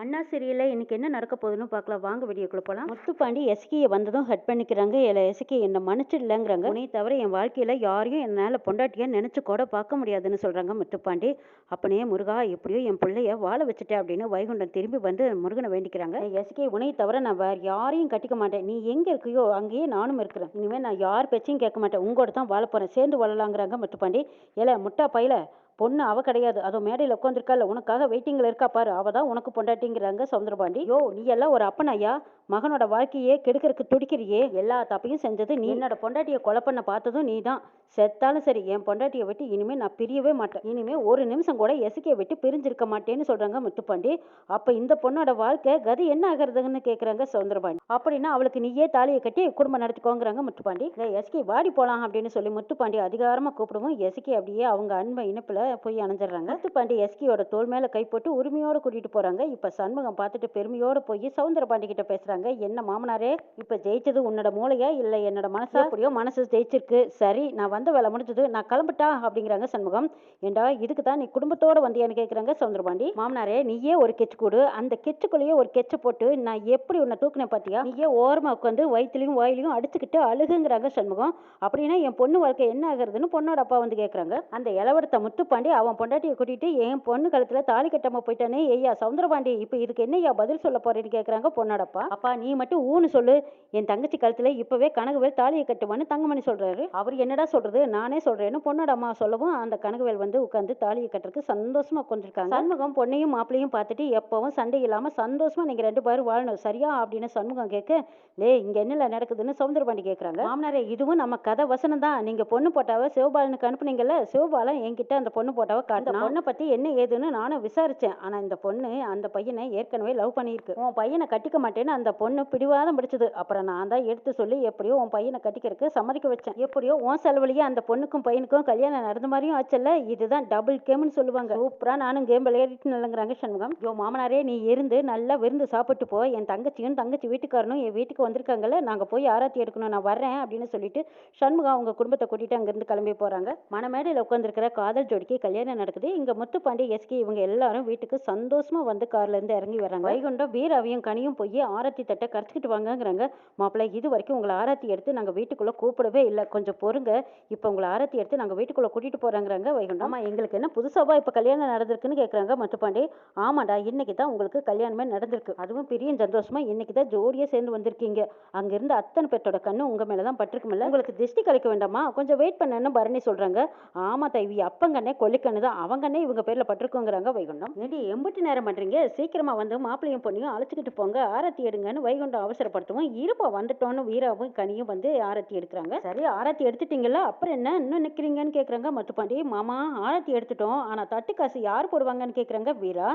அண்ணா சீரியலில் இன்னைக்கு என்ன நடக்க போகுதுன்னு பார்க்கலாம். வாங்க வீடியோக்குள்ள போகலாம் முத்துப்பாண்டி எஸ்கியை வந்ததும் ஹட் பண்ணிக்கிறாங்க. இல்லை எஸ்கி என்னை மன்னிச்சிடலங்கிறாங்க. உன்னை தவிர என் வாழ்க்கையில் யாரையும் என்னால் பொண்டாட்டியாக நினச்சி கூட பார்க்க முடியாதுன்னு சொல்கிறாங்க முத்துப்பாண்டி. அப்பனே முருகா எப்படியோ என் பிள்ளைய வாழ வச்சுட்டேன் அப்படின்னு வைகுண்டம் திரும்பி வந்து முருகனை வேண்டிக்கிறாங்க. எஸ்கே உன்னை தவிர நான் வேறு யாரையும் கட்டிக்க மாட்டேன். நீ எங்கே இருக்கியோ அங்கேயே நானும் இருக்கிறேன். இனிமேல் நான் யார் பேச்சையும் கேட்க மாட்டேன். உங்களோட தான் வாழ போகிறேன் சேர்ந்து வாழலாங்கிறாங்க முத்துப்பாண்டி. ஏல முட்டா பையில பொண்ணு அவ கிடையாது. அதோ மேடையில் உட்காந்துருக்கால உனக்காக வெயிட்டிங்கில் இருக்கா பாரு. அவ தான் உனக்கு பொண்டாட்டிங்கிறாங்க சவுந்தரபாண்டி. யோ நீ எல்லாம் ஒரு அப்பன் ஐயா. மகனோட வாழ்க்கையே கெடுக்கிறதுக்கு துடிக்கிறியே எல்லா தப்பையும் செஞ்சது நீ. என்னோட பொண்டாட்டியை கொலை பண்ண பார்த்ததும் நீ தான் செத்தாலும் சரி என் பொண்டாட்டியை விட்டு இனிமேல் நான் பிரியவே மாட்டேன். இனிமேல் ஒரு நிமிஷம் கூட எசுக்கியை விட்டு பிரிஞ்சிருக்க மாட்டேன்னு சொல்கிறாங்க முத்துப்பாண்டி. அப்போ இந்த பொண்ணோட வாழ்க்கை கதி என்ன ஆகிறதுன்னு கேட்குறாங்க சவுந்தரபாண்டி அப்படின்னா அவளுக்கு நீயே தாலியை கட்டி குடும்பம் நடத்திக்கோங்கிறாங்க முத்துப்பாண்டி. இல்லை எஸ்கே வாடி போகலாம் அப்படின்னு சொல்லி முத்துப்பாண்டி அதிகாரமாக கூப்பிடுவோம். எஸ்கே அப்படியே அவங்க அன்பை இனப்பில் போய் அணைஞ்சிடுறாங்க. முத்துப்பாண்டி எஸ்கியோட தோல் மேலே கை போட்டு உரிமையோடு கூட்டிகிட்டு போகிறாங்க இப்போ சண்முகம் பார்த்துட்டு பெருமையோடு போய் சவுந்தரபாண்டி கிட்ட பேசுகிறாங்க என்ன மாமனாரே இப்போ ஜெயிச்சது உன்னோட மூளையா? இல்லை என்னோட மனசா? எப்படியோ மனசு ஜெயிச்சிருக்கு. சரி நான் வந்த வேலை முடிஞ்சது நான் கிளம்பிட்டா? அப்படிங்கிறாங்க சண்முகம். ஏண்டா இதுக்கு தான் நீ குடும்பத்தோட வந்தியான்னு கேட்குறாங்க சவுந்தரபாண்டி மாமனாரே நீயே ஒரு கெச்சு கூடு. அந்த கெச்சுக்குள்ளேயே ஒரு கெச்சை போட்டு நான் எப்படி உன்னை தூக்குனேன் பாத்தியா? நீயே ஓரமாக உட்காந்து வயிற்றுலையும் வாயிலையும் அடிச்சுக்கிட்டு அழுகுங்கிறாங்க சண்முகம். அப்படின்னா என் பொண்ணு வாழ்க்கை என்ன ஆகுறதுன்னு பொண்ணோட அப்பா வந்து கேட்குறாங்க அந்த இளவரத்தை முத்துப்பாண்டி அவன் பொண்டாட்டியை கூட்டிட்டு என் பொண்ணு கழுத்துல தாலி கட்டாம போயிட்டானே ஐயா சவுந்தரபாண்டி இப்போ இதுக்கு என்னய்யா பதில் சொல்ல போறேன்னு கேட்குறாங்க பொண்ணோட அப்பா. அப்பா நீ மட்டும் ஊன்னு சொல்லு. என் தங்கச்சி கழுத்தில் இப்போவே கனகுவேல் தாலியை கட்டுவான்னு தங்கமணி சொல்கிறாரு அவர் என்னடா சொல்கிறது நானே சொல்கிறேன்னு பொண்ணோட அம்மா சொல்லவும் அந்த கனகுவேல் வந்து உட்காந்து தாலியை கட்டுறதுக்கு சந்தோஷமாக உட்காந்துருக்காங்க சண்முகம் பொண்ணையும் மாப்பிளையும் பார்த்துட்டு எப்பவும் சண்டை இல்லாமல் சந்தோஷமாக நீங்கள் ரெண்டு பேரும் வாழணும். சரியா? அப்படின்னு சண்முகம் கேட்க லே இங்கே என்னல நடக்குதுன்னு சவுந்தரபாண்டி கேட்குறாங்க மாமனாரே இதுவும் நம்ம கதை வசனம் தான். நீங்கள் பொண்ணு போட்டாவை சிவபாலனுக்கு அனுப்புனீங்கல்ல சிவபாலன் என்கிட்ட அந்த பொண்ணு போட்டாவை காட்டு பொண்ணை பற்றி என்ன ஏதுன்னு நானும் விசாரித்தேன் ஆனால் இந்த பொண்ணு அந்த பையனை ஏற்கனவே லவ் பண்ணியிருக்கு. உன் பையனை கட்டிக்க மாட்டேன்னு அந்த பொண்ணு பிடிவாதம் பிடிச்சது. அப்புறம் நான் தான் எடுத்து சொல்லி எப்படியோ உன் பையனை கட்டிக்கிறதுக்கு சம்மதிக்க வச்சேன். எப்படியோ உன் செலவுலயே அந்த பொண்ணுக்கும் பையனுக்கும் கல்யாணம் நடந்த மாதிரியும் ஆச்சல்ல? இதுதான் டபுள் கேம்னு சொல்லுவாங்க. சூப்பரா நானும் கேம் விளையாடிட்டு நல்லங்கிறாங்க சண்முகம். யோ மாமனாரே நீ இருந்து நல்லா விருந்து சாப்பிட்டு போ. என் தங்கச்சியும் தங்கச்சி வீட்டுக்காரனும் என் வீட்டுக்கு வந்திருக்காங்கல்ல நாங்க போய் ஆராத்தி எடுக்கணும் நான் வர்றேன் அப்படின்னு சொல்லிட்டு சண்முகம் அவங்க குடும்பத்தை கூட்டிட்டு அங்கிருந்து கிளம்பி போறாங்க. மணமேடையில் உட்காந்துருக்கிற காதல் ஜோடிக்கு கல்யாணம் நடக்குது. இங்க முத்துப்பாண்டி எஸ்கே இவங்க எல்லாரும் வீட்டுக்கு சந்தோஷமா வந்து கார்ல இருந்து இறங்கி வராங்க வைகுண்டம் வீராவையும் கனியும் போய் ஆரத்தி தட்டை கரைச்சிக்கிட்டு வாங்கங்கிறாங்க மாப்பிள்ளை இது வரைக்கும் உங்களை ஆரத்தி எடுத்து நாங்க வீட்டுக்குள்ள கூப்பிடவே இல்லை. கொஞ்சம் பொறுங்க. இப்போ உங்களை ஆரத்தி எடுத்து நாங்க வீட்டுக்குள்ள கூட்டிட்டு போறாங்கிறாங்க வைகுண்டம். எங்களுக்கு என்ன புதுசாவா இப்ப கல்யாணம் நடந்திருக்குன்னு கேக்குறாங்க முத்துப்பாண்டி ஆமாடா இன்னைக்கு தான் உங்களுக்கு கல்யாணமே நடந்திருக்கு. அதுவும் பெரிய சந்தோஷமா இன்னைக்கு தான் ஜோடியா சேர்ந்து வந்திருக்கீங்க. அங்க இருந்து அத்தனை பேர்த்தோட கண்ணு உங்க மேல தான் பட்டிருக்குமில்ல? உங்களுக்கு திருஷ்டி கலைக்க வேண்டாமா? கொஞ்சம் வெயிட் பண்ணன்னு பரணி சொல்றாங்க. ஆமா தைவி அப்பங்கண்ணே கொல்லிக்கண்ணு தான். அவங்கண்ணே இவங்க பேர்ல பட்டிருக்கோங்கிறாங்க வைகுண்டம். ஏடி எம்பிட்டு நேரம் பண்றீங்க? சீக்கிரமா வந்து மாப்பிள்ளையும் பொண்ணையும் அழைச்சிக்கிட்டு போங்க. ஆரத்தி எடுங்கன்னு வைகுண்டம் அவசரப்படுத்துவோம் இருப்பா வந்துட்டோன்னு வீராவும் கனியும் வந்து ஆரத்தி எடுக்கிறாங்க. சரி ஆரத்தி எடுத்துட்டீங்களா அப்புறம் என்ன இன்னும் நிற்கிறீங்கன்னு கேட்குறாங்க மத்துப்பாண்டி மாமா ஆரத்தி எடுத்துட்டோம் ஆனா தட்டு காசு யார் போடுவாங்கன்னு கேட்குறாங்க வீரா.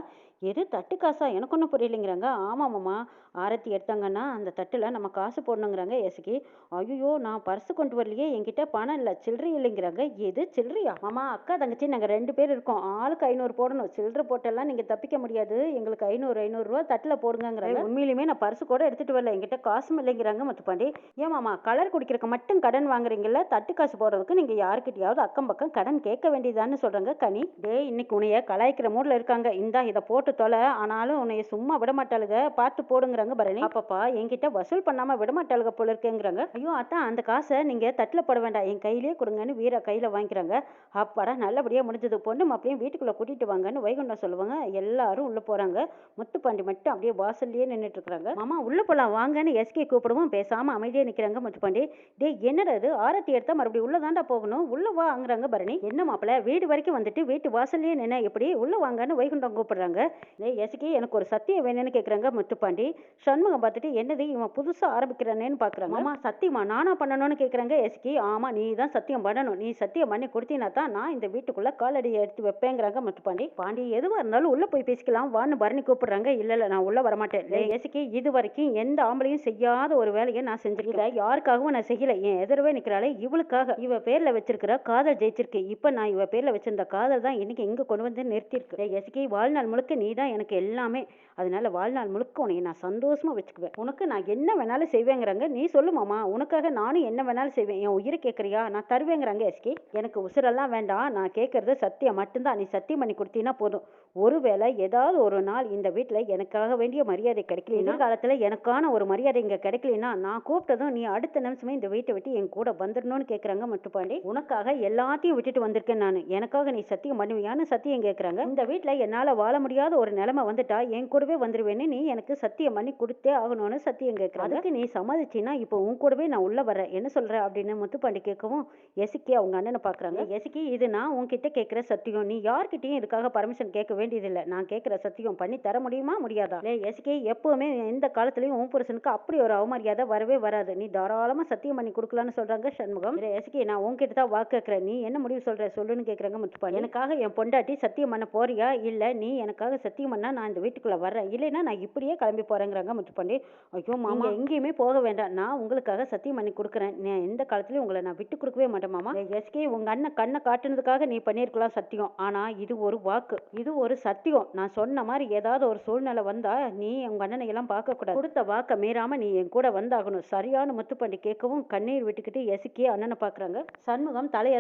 எது தட்டு காசா? எனக்கு ஒன்றும் புரியலைங்கிறாங்க. ஆமா மாமா ஆரத்தி எடுத்தாங்கன்னா அந்த தட்டுல நம்ம காசு போடணுங்கிறாங்க எசுக்கி ஐயோ நான் பர்ஸ் கொண்டு வரலையே என்கிட்ட பணம் இல்லை சில்லறை இல்லைங்கிறாங்க. எது சில்லறையா? மாமா அக்கா தங்கச்சி நாங்கள் ரெண்டு பேர் இருக்கோம். ஆளுக்கு ஐநூறு போடணும். சில்லறை போட்டெல்லாம் நீங்கள் தப்பிக்க முடியாது. எங்களுக்கு ஐநூறு ஐநூறுரூவா தட்டில் போடுங்கிறாங்க உண்மையிலுமே நான் பர்ஸ் கூட எடுத்துகிட்டு வரல. என்கிட்ட காசும் இல்லைங்கிறாங்க முத்துப்பாண்டி. ஏன் மாமா கலர் குடிக்கிறக்கு மட்டும் கடன் வாங்குறீங்கல்ல? தட்டு காசு போடுறதுக்கு நீங்கள் யாருக்கிட்டையாவது அக்கம் பக்கம் கடன் கேட்க வேண்டியதான்னு சொல்கிறாங்க கனி. டே இன்னைக்கு உன்னைய கலாய்க்கிற மூடில் இருக்காங்க. இந்தா இதை போட்டு தொலை. ஆனாலும் உன்னைய சும்மா விட மாட்டாளுங்க பார்த்து போடுங்கிறாங்க பரணி. அப்பப்பா என்கிட்ட வசூல் பண்ணாமல் விட மாட்டாளுங்க போல இருக்கேங்கிறாங்க. ஐயோ அத்தான் அந்த காசை நீங்கள் தட்டில் போட வேண்டாம். என் கையிலேயே கொடுங்கன்னு வீரா கையில் வாங்கிக்கிறாங்க. அப்பாடா நல்லபடியாக முடிஞ்சது. பொண்ணு மாப்பிளையும் வீட்டுக்குள்ளே கூட்டிகிட்டு வாங்கன்னு வைகுண்டம் சொல்லுவாங்க. எல்லாரும் உள்ளே போகிறாங்க முத்துப்பாண்டி மட்டும் அப்படியே வாசல்லையே நின்றுட்டு இருக்கிறாங்க. மாமா உள்ளே போகலாம் வாங்கன்னு எஸ்கே கூப்பிடவும் பேசாமல் அமைதியாக நிற்கிறாங்க முத்துப்பாண்டி. டே என்னடா இது? ஆரத்தி எடுத்தால் மறுபடியும் உள்ளே தாண்டா போகணும். உள்ளே வாங்குறாங்க பரணி. என்ன மாப்பிள்ள? வீடு வரைக்கும் வந்துட்டு வீட்டு வாசல்லையே நின்று எப்படி? உள்ளே வாங்கன்னு வைகுண்டம் கூப்பிடுறாங்க. டேய் எஸ்கே எனக்கு ஒரு சத்தியம் வேணும்னு கேட்குறாங்க முத்துப்பாண்டி. சண்முகம் பார்த்துட்டு என்னது இவன் புதுசாக ஆரம்பிக்கிறானேன்னு பார்க்குறாங்க ஆமாம் சத்தியமா? நானா பண்ணணும்னு கேட்குறாங்க எஸ்கி ஆமாம் நீ தான் சத்தியம் பண்ணணும். நீ சத்தியம் பண்ணி கொடுத்தீங்கன்னா தான் நான் இந்த வீட்டுக்குள்ளே காலடியை எடுத்து வைப்பேங்கிறாங்க முத்துப்பாண்டி. பாண்டி எதுவாக இருந்தாலும் உள்ளே போய் பேசிக்கலாம். வான்னு பரணி கூப்பிடுறாங்க. இல்லை இல்லை நான் உள்ளே வரமாட்டேன். எஸ்கே எஸ்கி இது வரைக்கும் எந்த ஆம்பளையும் செய்யாத ஒரு வேலையை நான் செஞ்சிருக்கேன். யாருக்காகவும் நான் செய்யல. என் எதிரவே நிற்கிறாளே இவளுக்காக. இவ பேர்ல வச்சிருக்கிற காதல் ஜெயிச்சிருக்கு. இப்போ நான் இவ பேர்ல வச்சிருந்த காதல் தான் இன்னைக்கு இங்க கொண்டு வந்து நிறுத்தியிருக்கு. எஸ்கி வாழ்நாள் முழுக்க நீ தான் எனக்கு எல்லாமே. அதனால வாழ்நாள் முழுக்க உன்னை நான் சந்தோஷமா வச்சுக்குவேன். உனக்கு நான் என்ன வேணாலும் செய்வேங்கிறாங்க. நீ சொல்லு மாமா உனக்காக நானும் என்ன வேணாலும் செய்வேன். என் உயிரை கேட்குறியா? நான் தருவேங்கிறாங்க எஸ்கி எனக்கு உசுரெல்லாம் வேண்டாம். நான் கேட்குற கேட்கறது சத்தியம். மட்டும்தான். நீ சத்தியம் பண்ணி கொடுத்தீங்கன்னா போதும். ஒருவேளை ஏதாவது ஒரு நாள் இந்த வீட்டில் எனக்காக வேண்டிய மரியாதை கிடைக்கலனா எனக்கான ஒரு மரியாதை இங்கே கிடைக்கலனா நான் கூப்பிட்டதும் நீ அடுத்த நிமிஷமே இந்த வீட்டை விட்டு என் கூட வந்துடணும்னு கேட்குறாங்க முத்துப்பாண்டி. உனக்காக எல்லாத்தையும் விட்டுட்டு வந்திருக்கேன் நான். எனக்காக நீ சத்தியம் பண்ணுவியான்னு சத்தியம் கேட்குறாங்க இந்த வீட்டில் என்னால் வாழ முடியாத ஒரு நிலைமை வந்துட்டா என் கூடவே வந்துருவேன்னு நீ எனக்கு சத்தியம் பண்ணி கொடுத்தே ஆகணும்னு சத்தியம் கேட்குறாங்க அதுக்கு நீ சம்மதிச்சின்னா இப்போ உன் கூடவே நான் உள்ள வரேன் என்ன சொல்ற அப்படின்னு முத்துப்பாண்டி கேட்கவும் எசிக்கி அவங்க அண்ணனை பார்க்குறாங்க எசிக்கி இது நான் உன்கிட்ட கேட்குற சத்தியம். நீ யார்கிட்டயும் இதுக்காக பர்மிஷன் கேட்க வேண்டியதில்லை. நான் கேட்குற சத்தியம் பண்ணி தர முடியுமா முடியாதா? லே எசிக்கி எப்பவுமே எந்த காலத்துலயும் உன் புருஷனுக்கு அப்படி ஒரு அவமரியாதை வரவே வராது. நீ தாராளமா சத்தியம் பண்ணி கொடுக்கலான்னு சொல்றாங்க சண்முகம். எசிக்கி நான் உன்கிட்ட தான் வாக்கு கேட்குறேன் நீ என்ன முடிவு சொல்ற? சொல்லுன்னு கேட்குறாங்க முத்துப்பாண்டி. எனக்காக என் பொண்டாட்டி சத்தியம் பண்ண போறியா? இல்லை நீ எனக்காக சத்தியம் பண்ணா நான் இந்த வீட்டுக்குள்ள வர்றேன். இல்லைன்னா நான் இப்படியே கிளம்பி போறேங்கிறாங்க முத்துப்பாண்டி. ஐயோ மாமா எங்கேயுமே போக வேண்டாம். நான் உங்களுக்காக சத்தியம் பண்ணி கொடுக்குறேன். நான் எந்த காலத்துலயும் உங்களை நான் விட்டு கொடுக்கவே மாட்டேன் மாமா. எஸ்கே உங்க அண்ணன் கண்ணை காட்டுனதுக்காக நீ பண்ணியிருக்கலாம் சத்தியம். ஆனா இது ஒரு வாக்கு. இது ஒரு சத்தியம். நான் சொன்ன மாதிரி ஏதாவது ஒரு சூழ்நிலை வந்தா நீ உங்க அண்ணனை எல்லாம் பார்க்க கூடாது கொடுத்த வாக்க மீறாம நீ என் கூட வந்தாகணும். சரியான முத்துப்பாண்டி கேட்கவும் கண்ணீர் விட்டுக்கிட்டு எசுக்கே அண்ணனை பாக்குறாங்க சண்முகம் தலை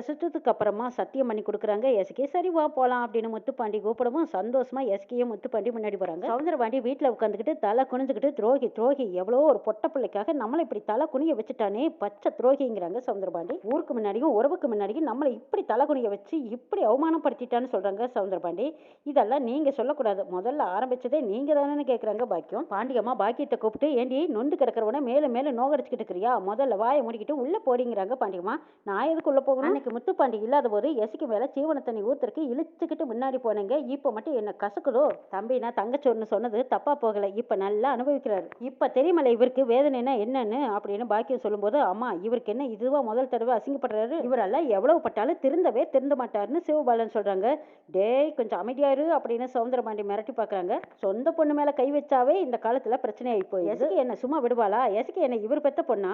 அப்புறமா சத்தியம் பண்ணி கொடுக்குறாங்க. எசுக்கே சரி வா போலாம் அப்படின்னு முத்துப்பாண்டி கூப்பிடவும் சந்தோஷமா எஸ்கேயும் முத்துப்பாண்டி முன்னாடி போறாங்க. சவுந்தரபாண்டி வீட்டுல உட்காந்துக்கிட்டு தலை குனிஞ்சுக்கிட்டு துரோகி துரோகி எவ்வளோ ஒரு பொட்ட பிள்ளைக்காக நம்மளை இப்படி தலை குனிய வச்சுட்டானே பச்சை துரோகிங்கிறாங்க சவுந்தரபாண்டி ஊருக்கு முன்னாடியும் உறவுக்கு முன்னாடியும் நம்மளை இப்படி தலை குனிய வச்சு இப்படி அவமானப்படுத்திட்டான்னு சொல்றாங்க சவுந்தரபாண்டி இதெல்லாம் நீங்க சொல்லக்கூடாது. முதல்ல ஆரம்பிச்சதே நீங்க தானே கேக்குறாங்க பாக்கியம். பாண்டியம்மா பாக்கியத்தை கூப்பிட்டு ஏண்டி நொந்து கிடக்கிறவன மேலே மேலே நோகடிச்சுக்கிட்டு இருக்கிறியா? முதல்ல வாயை முடிக்கிட்டு உள்ளே போடிங்கிறாங்க பாண்டியம்மா. நான் எதுக்குள்ளே போகணும்? அன்னைக்கு முத்துப்பாண்டி இல்லாத போது எசிக்கு மேலே சீவன தண்ணி ஊத்துறதுக்கு இழுத்துக்கிட்டு முன்னாடி போனேங்க. இப்போ மட்டும் என்ன கசக்குதோ? தம்பி நான் தங்கச்சி ஒன்று சொன்னது தப்பாக போகலை. இப்போ நல்லா அனுபவிக்கிறாரு. இப்போ தெரியுமல இவருக்கு வேதனைனா என்னன்னு அப்படின்னு பாக்கியம் சொல்லும்போது அம்மா இவருக்கு என்ன இதுவா முதல் தடவை அசிங்கப்படுறாரு? இவரெல்லாம் எவ்வளவு பட்டாலும் திருந்தவே திருந்த மாட்டாருன்னு சிவபாலன் சொல்றாங்க. டேய் கொஞ்சம் அமைதியாரு அப்படின்னு சவுந்தரபாண்டி மிரட்டி பார்க்குறாங்க சொந்த பொண்ணு மேலே கை வச்சாவே இந்த காலத்தில் பிரச்சனை ஆகி போய் எசுக்கு என்ன சும்மா விடுவாளா? எசுக்கு என்ன இவர் பெத்த பொண்ணா?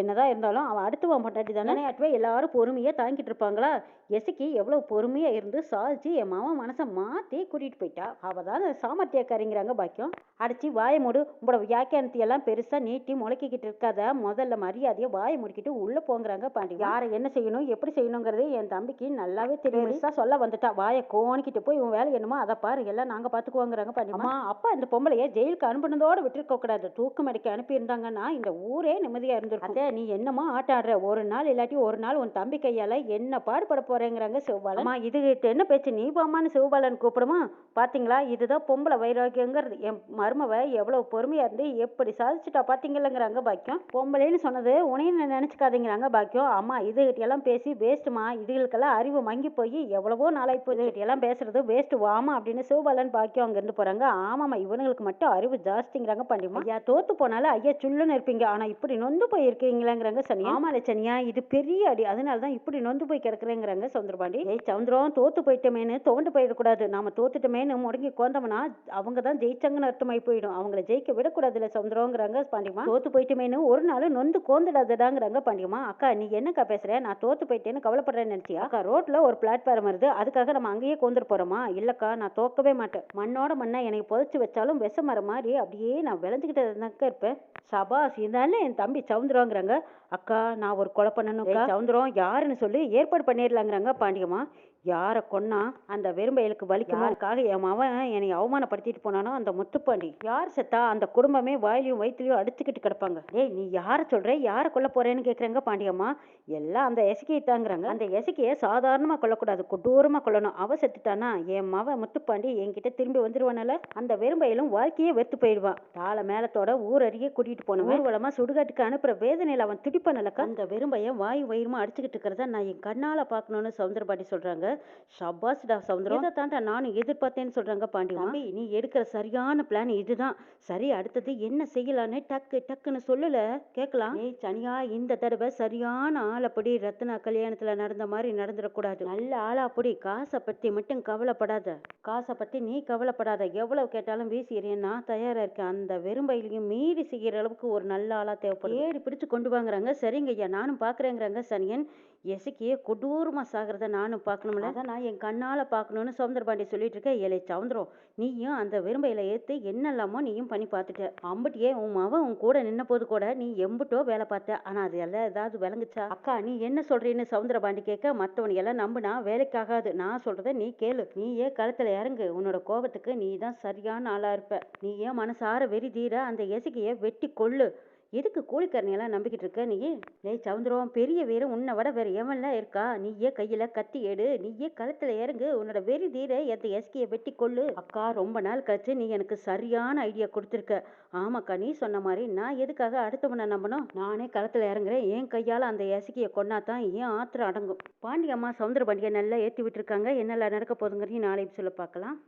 என்னதான் இருந்தாலும் அவன் அடுத்தவன் பொண்டாட்டி தானே? விளையாட்டுவே எல்லாரும் பொறுமையா தாங்கிட்டு இருப்பாங்களா? எசுக்கி எவ்வளவு பொறுமையா இருந்து சாதிச்சு என் மாமன் மனசை மாத்தி கூட்டிட்டு போயிட்டா? அவ தான் சாமர்த்தியக்காரிங்கிறாங்க பாக்கியம். அடிச்சு வாயை மூடு. உங்களோட வியாக்கியானத்தை எல்லாம் பெருசா நீட்டி முளைக்கிக்கிட்டு இருக்காத. முதல்ல மரியாதையை வாயை முடிக்கிட்டு உள்ள போங்கிறாங்க பாண்டி. யாரை என்ன செய்யணும்? எப்படி செய்யணுங்கிறது என் தம்பிக்கு நல்லாவே தெரியும். பெருசா சொல்ல வந்துட்டா. வாயை கோணிக்கிட்டு போய் உன் வேலை என்னமோ அதை பாரு. எல்லாம் நாங்க பாத்துக்குவோங்கிறாங்க பாண்டி அம்மா அப்பா இந்த பொம்பளைய ஜெயிலுக்கு அனுப்புனதோட விட்டுருக்க கூடாது தூக்கம் அடிக்க அனுப்பி இருந்தாங்கன்னா இந்த ஊரே நிம்மதியா இருந்திருக்கும். அதே நீ என்னமா ஆட்டம் ஆடுற. ஒரு நாள் இல்லாட்டி ஒரு நாள் உன் தம்பி கையால என்ன பாடுபட போறேங்கிறாங்க சிவபாலன். இது என்ன பேச்சு? நீ பாமான்னு சிவபாலன் கூப்பிடுமா? பாத்தீங்களா? இதுதான் பொம்பளை வைராக்கியங்கிறது. என் மருமவ எவ்வளவு பொறுமையா இருந்து எப்படி சாதிச்சுட்டா பாத்தீங்களங்கிறாங்க பாக்கியம். பொம்பளைன்னு சொன்னது உனையும் நினைச்சுக்காதீங்கிறாங்க பாக்கியம். அம்மா இதுகிட்ட எல்லாம் பேசி வேஸ்ட்டுமா இதுகளுக்கெல்லாம் அறிவு மங்கி போய் எவ்வளவோ நாளாய் போய் இதுகிட்ட எல்லாம் பேசுறது வேஸ்ட் வாமா? அப்படின்னு சிவபாலன் பாக்கியம் அங்க இருந்து போறாங்க. ஆமாம்மா இவனுங்களுக்கு மட்டும் அறிவு ஜாஸ்திங்கிறாங்க பாண்டியம்மா ஐயா தோத்து போனாலும் ஐயா சுள்ளுன்னு இருப்பீங்க. ஆனா இப்படி நொந்து போய் இருக்கீங்களாங்கிறாங்க சனியா ஆமா லட்சணியா இது பெரிய அடி. அதனால தான் இப்படி நொந்து போய் கிடக்குறேங்கிறாங்க சவுந்தரபாண்டி ஏய் சவுந்தரம் தோத்து போயிட்டமேன்னு தோண்டு போயிடக்கூடாது. நாம தோத்துட்டமேன்னு முடங்கி கோந்தோம்னா அவங்க தான் ஜெயிச்சாங்கன்னு அர்த்தமாய் போயிடும். அவங்கள ஜெயிக்க விடக்கூடாதுல சவுந்தரங்கிறாங்க பாண்டியம்மா. தோத்து போயிட்டமேன்னு ஒரு நாள் நொந்து கோந்துடாதடாங்கிறாங்க பாண்டியம்மா. அக்கா நீ என்னக்கா பேசுற? நான் தோத்து போயிட்டேன்னு கவலைப்படுறேன்னு நினைச்சியா? அக்கா ரோட்ல ஒரு பிளாட்ஃபார்ம் வருது. அதுக்காக நம்ம அங்கேயே கோந்துட்டு போறோமா? இல்லக்கா நான் தோக்கவே மாட்டேன். மண்ணோட மண்ணை எனக்கு புதைச்சு வச்சாலும் விஷ மரம் மாதிரி அப்படியே நான் விளைஞ்சுக்கிட்டு தான்க்கா இருப்பேன் சபாஸ் இதனால என் தம்பி சவுந்தரங்கிறாங்க. அக்கா நான் ஒரு கொலை பண்ணணும்க்கா. சவுந்தரம் யாருன்னு சொல்லி ஏற்பாடு பண்ணிடலாங்கிறாங்க பாண்டியம்மா. யாரை கொன்னா அந்த வெறும்பயலுக்கு வலிக்குமாக்காக என் மவன் என்னை அவமானப்படுத்திட்டு போனானோ அந்த முத்துப்பாண்டி. யார் செத்தா அந்த குடும்பமே வாயிலையும் வயிற்றுலையும் அடிச்சுக்கிட்டு கிடப்பாங்க. டேய் நீ யாரை சொல்ற? யாரை கொல்ல போறேன்னு கேக்குறாங்க பாண்டியம்மா. எல்லாம் அந்த எசக்கியை தாங்கிறாங்க. அந்த எசக்கியை சாதாரணமா கொல்லக்கூடாது. கொடூரமா கொல்லணும். அவ செத்துட்டானா? என் மவன் முத்துப்பாண்டி என்கிட்ட திரும்பி வந்துருவானால? அந்த வெறும்பயலும் வாழ்க்கையே வெறுத்து போயிடுவான் தாள மேலத்தோட ஊர் அருகே கூட்டிட்டு போனவன். ஊர்வலமா சுடுகாட்டுக்கு அனுப்புற வேதனையில அவன் துடிப்பானலக்கா அந்த வெறும்பையன் வாய் வயிறுமா அடிச்சுக்கிட்டு இருக்கிறத நான் என் கண்ணால பாக்கணும்னு சவுந்தரபாண்டி சொல்றாங்க. ஷபாஸ்டா சவுந்தரம். இதை தாண்டா நானும் எதிர்பார்த்தேன்னு சொல்றாங்க பாண்டியம்மா தம்பி, நீ எடுக்கிற சரியான பிளான் இதுதான். சரி அடுத்தது என்ன செய்யலான்னு டக்கு டக்குன்னு சொல்லல. கேட்கலாம். ஏய் சனியா இந்த தடவை சரியான ஆளப்படி ரத்னா கல்யாணத்துல நடந்த மாதிரி நடந்துடக்கூடாது. நல்ல ஆளாப்படி காசை பத்தி மட்டும் கவலைப்படாத. காசை பத்தி நீ கவலைப்படாத. எவ்வளவு கேட்டாலும் வீசி எறிய நான் தயாரா இருக்கேன். அந்த வெறும்பையிலையும் மீறி செய்யற அளவுக்கு ஒரு நல்ல ஆளா தேவைப்படும் ஏறி பிடிச்சு கொண்டு வாங்குறாங்க. சரிங்க ஐயா நானும் பாக்குறேங்கிறாங்க சனியன். எசக்கியே கொடூரமாக சாகிறத நானும் பார்க்கணும்ல? அதான் நான் என் கண்ணால் பார்க்கணும்னு சவுந்தர பாண்டி சொல்லிட்டு இருக்க ஏழை சவுந்தரம் நீயும் அந்த விரும்பையில ஏற்று என்னெல்லாமோ நீயும் பண்ணி பார்த்துட்ட. அம்பட்டியே உன் மவன் உன் கூட நின்ன போது கூட நீ எம்புட்டோ வேலை பார்த்த. ஆனால் அது எல்லாம் ஏதாவது விளங்குச்சா? அக்கா நீ என்ன சொல்றேன்னு சவுந்தர பாண்டி கேட்க மற்றவனையெல்லாம் எல்லாம் நம்புனா வேலைக்காகாது. நான் சொல்றத நீ கேளு. நீயே களத்தில் இறங்கு. உன்னோட கோபத்துக்கு நீ தான் சரியான ஆளா இருப்ப. நீ ஏன் மனசார வெறி தீர அந்த எசக்கிய வெட்டி கொள்ளு. எதுக்கு கூலிக்கரணியெல்லாம் நம்பிக்கிட்டு இருக்க நீ? டேய் சவுந்தரம் பெரிய வீரன் உன்னை விட வேற எவன்லாம் இருக்கா? நீயே கையில் கத்தி எடு நீயே களத்தில் இறங்கு உன்னோட வெறி தீர எந்த எஸ்கியை வெட்டி கொள்ளு அக்கா ரொம்ப நாள் கழிச்சு நீ எனக்கு சரியான ஐடியா கொடுத்துருக்க. ஆமாக்கா நீ சொன்ன மாதிரி நான் எதுக்காக அடுத்தவனை நம்பணும்? நானே களத்தில் இறங்குறேன். என் கையால் அந்த எசக்கியை கொன்னாதான் ஏன் ஆத்திரம் அடங்கும். பாண்டியம்மா சவுந்தர பாண்டியை நல்லா ஏற்றி விட்டுருக்காங்க. என்னெல்லாம் நடக்க போதுங்கிறதையும் நாளைக்கு சொல்ல பார்க்கலாம்.